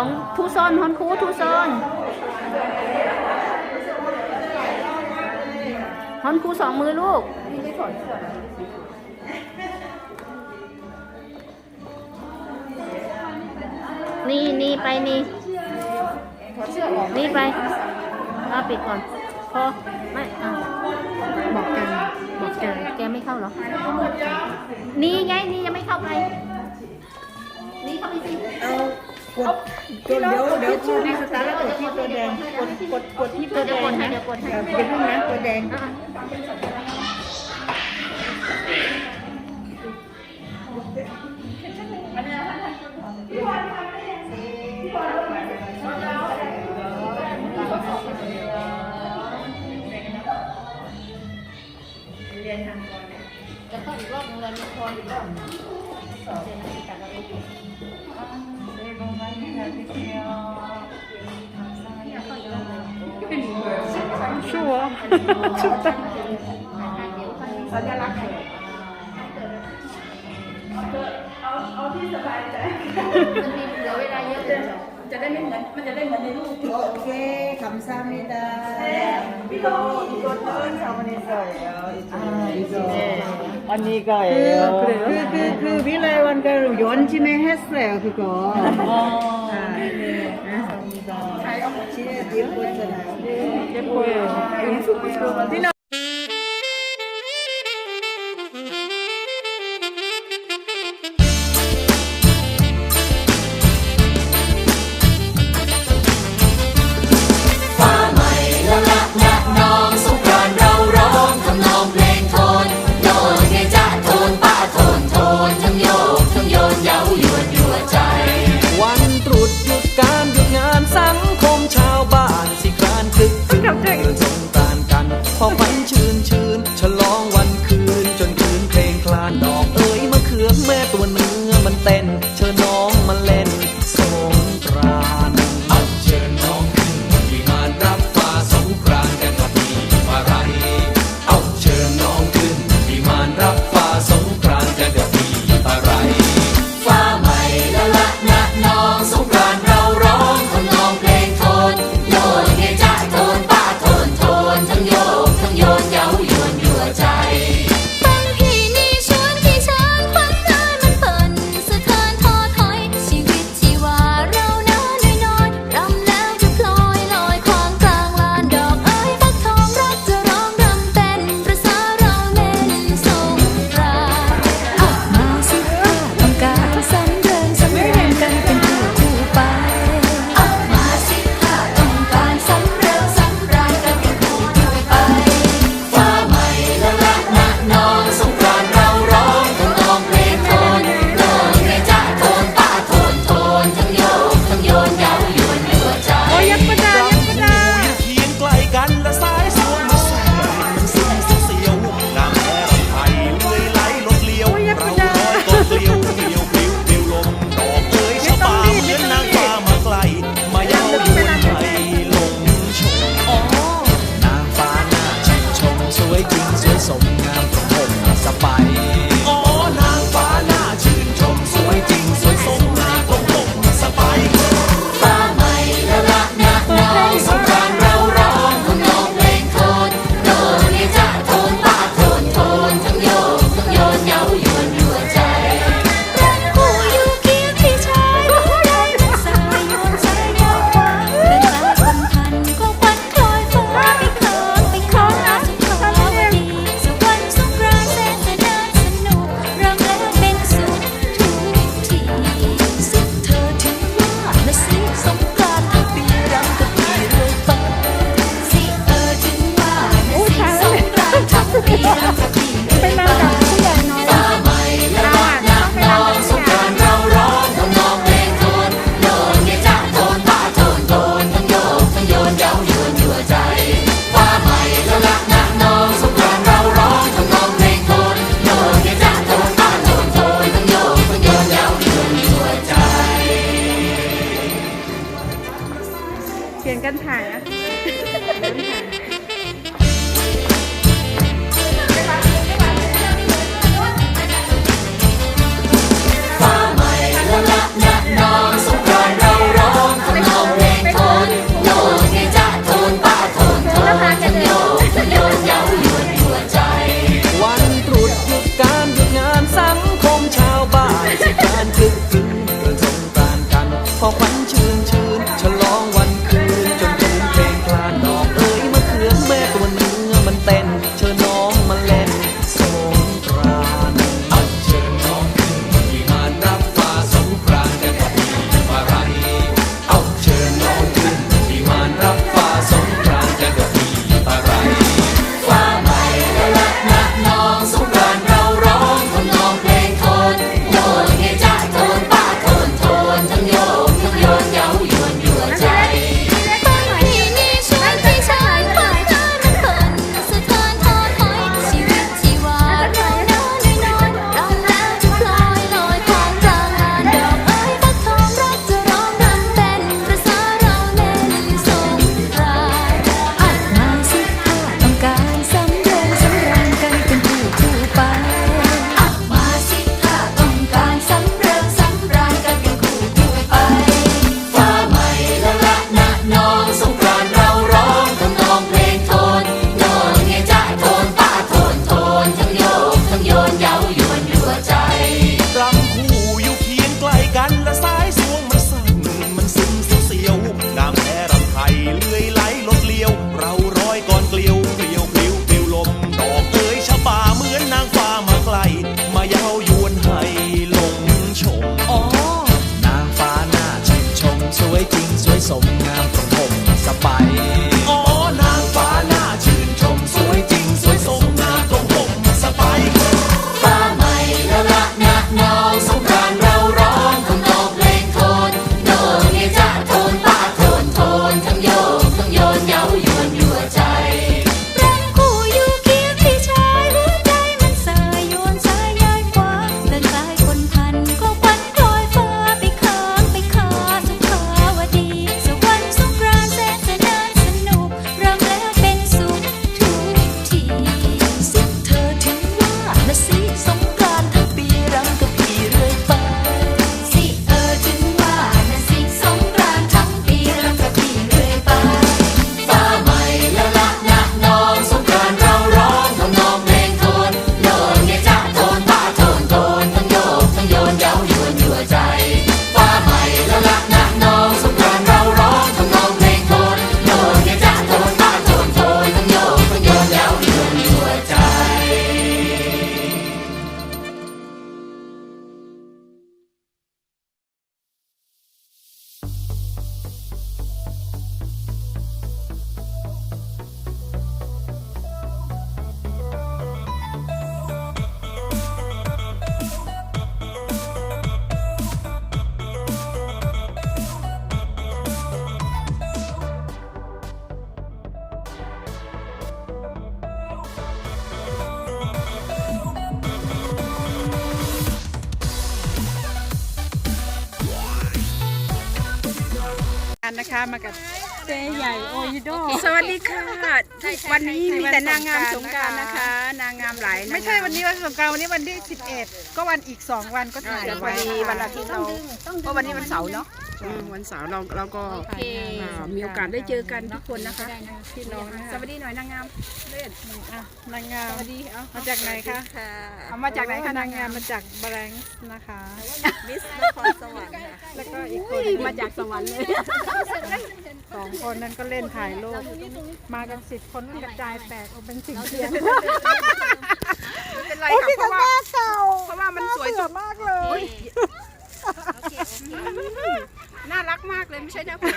องทูโซนฮอนคูทูโซนฮอนคูสองมือลูกนี่นี่ไปนี่นี่ไปเอาปิดก่อนพอไม่บอกกันบอกกันแกไม่เข้าหรอ นี่ไงนี่ยังไม่เข้าไป นี่เข้าไปสิ กดกดเดี๋ยวเดี๋ยวพอนี่สตาร์ทแล้วกดที่ตัวแดงกดกดกดที่ตัวแดงนะเดี๋ยวกดให้เออเดี๋ยวกดให้เดี๋ยวเพิ่งนะตัวแดงอะจะเข้าอีกรอบนึงเลยมีคนอีกรอบ ชัวร์ชุดตา สัญลักษณ์ เอาที่สบายใจ มันมีเหลือเวลาเยอะเลย จะได้ไม่เหมือนมันจะได้เหมือนในรูปโอเคคำซ้ำไม่ได้พี่โตอีกตัวเพิ่นทำมันนี่ใส่เอาอีกตัว 언니가예요. 그, 그, 그, 그 위라이wan 그 연침에 했어요, 그거. Thái không? Chính là tiếng quê. Tiếng quê. Tiếng quê. ใจันนะคะมากับเจใหญ่โอยโดสวัสดีค่ะ วันนี้มีแต่นางงามสงการนะคะ นางงามหลายไม่ใช่วันนี้วันสงการวันนี้วันที่ 11 ก็วันอีก 2 วันก็ถ่ายวันวันอาทิตย์เราเพราะวันนี้วันเสาร์เนาะ วันเสาร์เราเราก็อ่ามีโอกาสได้เจอกันทุกคนนะคะพี่น้องนะสคะวัสดีหน่อยนางงามเล่นอะนางงาม สวัสดีเอามาจากไหนคะค่ะเอามาจากไหนคะนางงามมาจากแบงค์นะคะ มิสนครสวรรค์ค่ะแล้วก็อีกคนมาจากสวรรค์เลยสองคนนั้นก็เล่นถ่ายรูปมากันสิบคนก็กระจายแตกออกเป็นสิ่งเสียงไม่เป็นไรค่ะเพราะว่าเพราะว่ามันสวยสุดมากเลย น่ารักมากเลยไม่ใช่นะผม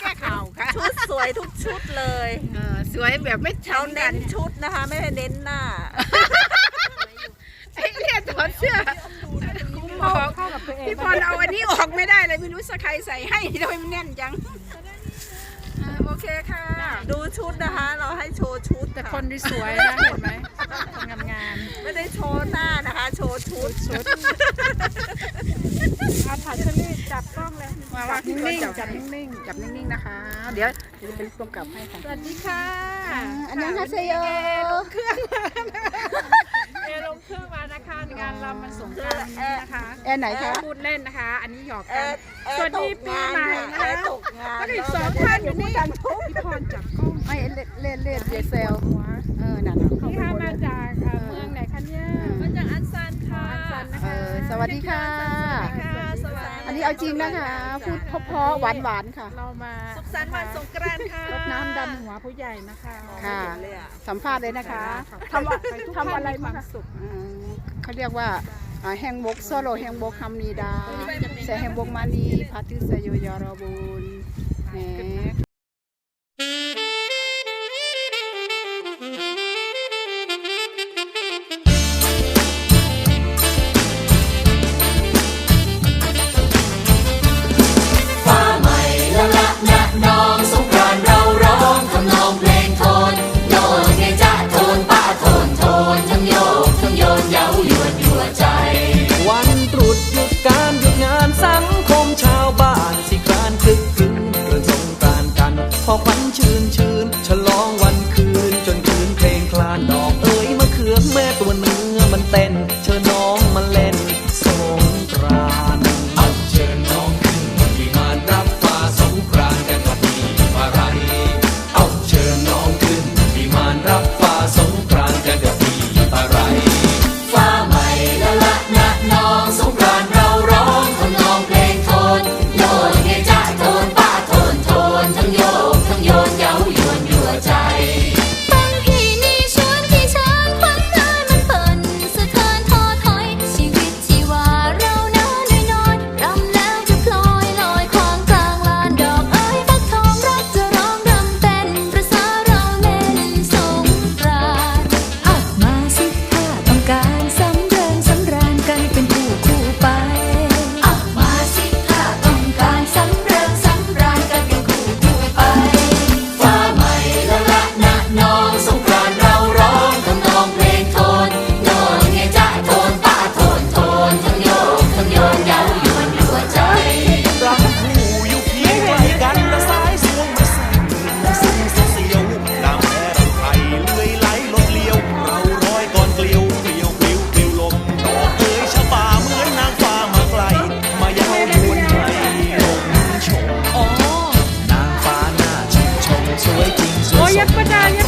แก้ข่าวค่ะชุดสวยทุกชุดเลยเออสวยแบบไม่เราเท่าเน้กันนชุดนะคะ ไม่ได้เน้นหน้าไอ้เนี่ยถอดเสื้อพอเข้ากับตัวเองพี่พรเอาอันนี้ออกไม่ได้เลยไม่รู้สะใครใส่ให้ทำไมมันแน่นจังอ่าโอ เคค่ะ ดูชุดนะคะ เราให้โชว์ชุดแต่ค่ะคนที่สวยนะเห็นไหมคนงามงามไม่ได้โชว์หน้านะคะ โชว์ชุดชุดอาถ่ายเชลี่จับกล้องเลยมาว่าพี่นิ่งก็ๆจับนิ่งจับนิ่งๆนะคะ เดี๋ยวเดี๋ยวจะเป็นกำกับให้ค่ะๆสวัสดีค่ะอันยังฮาเซโยเอ ลงเครื่องมานะคะงานรำมันสงกรารนี้นะคะแอร์ไหนคะ พูดเล่นนะคะ อันนี้หยอกแอกันร์แอสวัร์สตดีกปีงานใหม่ค่ะนะแอร์ตกงานแล้วก็อีกสองท่านอยู่นี่พี่พรจับกล้องไม่เล่นเล่นเล่นเจเซลหัวเออนั่นน่ะพี่ค่ะมาจากเอ่อเมืองไหนคะเนี่ยมาจากอันซันค่ะเออสวัสดีค่ะค่ะสวัสดีอั นนี้เอาจริงนะคะ พูดเพราะๆหวานๆค่ะ เรามาสุขสันต์วันสงกรานต์ค่ะรดน้ำดำหัวผู้ใหญ่นะคะค่ะเลยอะสัมภาษณ์เลยนะคะทำทำอะทำทำอะอะไรไรมีคมาวามสุขอืมเขาเรียกว่าอ่าแฮงบกโซโลแฮงบกฮัมนีดาเซแฮงบกมานีพาติสโยยารบุนแหม พอควันชื่นชื่น jak pedal,